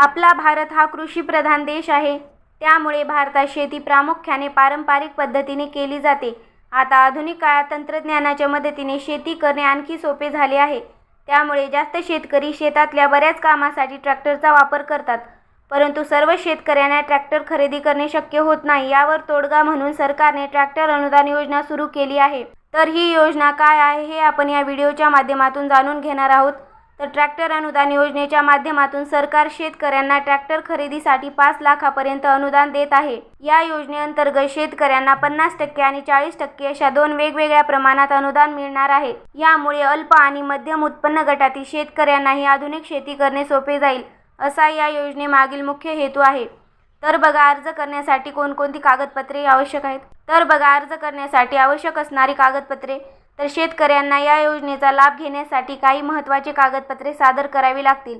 आपला भारत हा कृषीप्रधान देश आहे. त्यामुळे भारतात शेती प्रामुख्याने पारंपरिक पद्धतीने केली जाते. आता आधुनिक काळात तंत्रज्ञानाच्या मदतीने शेती करणे आणखी सोपे झाले आहे. त्यामुळे जास्त शेतकरी शेतातल्या बऱ्याच कामासाठी ट्रॅक्टरचा वापर करतात. परंतु सर्व शेतकऱ्यांना ट्रॅक्टर खरेदी करणे शक्य होत नाही यावर तोडगा म्हणून सरकारने ट्रॅक्टर अनुदान योजना सुरू केली आहे. तर ही योजना काय आहे हे आपण या व्हिडिओच्या माध्यमातून जाणून घेणार आहोत. तर ट्रॅक्टर अनुदान योजनेच्या माध्यमातून सरकार शेतकऱ्यांना ट्रॅक्टर खरेदीसाठी पाच लाखापर्यंत अनुदान देत आहे. या योजनेअंतर्गत शेतकऱ्यांना पन्नास टक्के आणि चाळीस टक्के अशा दोन वेगवेगळ्या प्रमाणात अनुदान मिळणार आहे. यामुळे अल्प आणि मध्यम उत्पन्न गटातील शेतकऱ्यांनाही आधुनिक शेती करणे सोपे जाईल असा या योजनेमागील मुख्य हेतू आहे. तर बघा अर्ज करण्यासाठी कोणकोणती कागदपत्रे आवश्यक आहेत? तर बघा अर्ज करण्यासाठी आवश्यक असणारी कागदपत्रे तर शेतकऱ्यांना या योजनेचा लाभ घेण्यासाठी काही महत्त्वाची कागदपत्रे सादर करावी लागतील.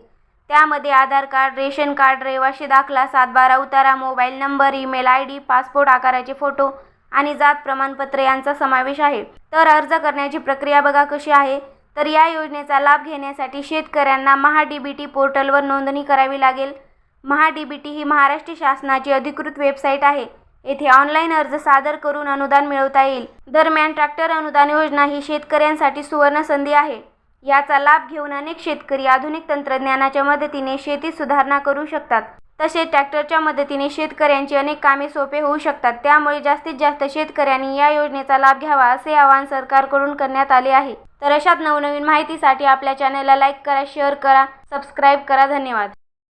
त्यामध्ये आधार कार्ड रेशन कार्ड रहिवाशी दाखला सातबारा उतारा mobile number email I D passport आकाराचे फोटो आणि जात प्रमाणपत्र यांचा समावेश आहे. तर अर्ज करण्याची प्रक्रिया बघा कशी आहे. तर या योजनेचा लाभ घेण्यासाठी शेतकऱ्यांना महा डी बी टी पोर्टलवर नोंदणी करावी लागेल. महा डी बी टी ही महाराष्ट्र शासनाची अधिकृत वेबसाईट आहे. येथे ऑनलाईन अर्ज सादर करून अनुदान मिळवता येईल. दरम्यान ट्रॅक्टर अनुदान योजना ही शेतकऱ्यांसाठी सुवर्ण संधी आहे. याचा लाभ घेऊन अनेक शेतकरी आधुनिक तंत्रज्ञानाच्या मदतीने शेतीत सुधारणा करू शकतात. तसेच ट्रॅक्टरच्या मदतीने शेतकऱ्यांची अनेक कामे सोपे होऊ शकतात. त्यामुळे जास्तीत जास्त शेतकऱ्यांनी या योजनेचा लाभ घ्यावा असे आवाहन सरकारकडून करण्यात आले आहे. तर अशाच नवनवीन माहितीसाठी आपल्या चॅनलला लाईक करा शेअर करा सबस्क्राईब करा. धन्यवाद.